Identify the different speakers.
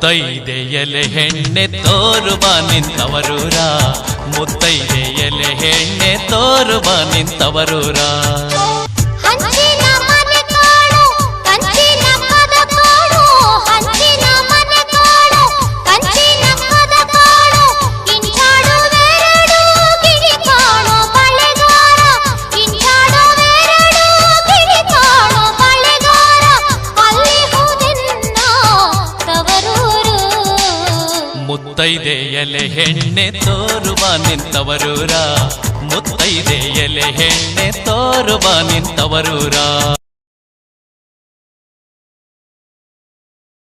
Speaker 1: ಮುತ್ತೈದೆಯಲೆ ಹೆಣ್ಣೆ ತೋರುವ ನಿಂತವರೂರ. ಮುತ್ತೈದೆಯಲೆ ಹೆಣ್ಣೆ ತೋರುವ ನಿಂತವರೂರ. ಮುತ್ತೈದೆಯಲೆ ಹೆಣ್ಣೆ ತೋರುವ ನಿಂತವರೂರ. ಮುತ್ತೈದೆಯಲೆ ಹೆಣ್ಣೆ ತೋರುವ ನಿಂತವರೂರ.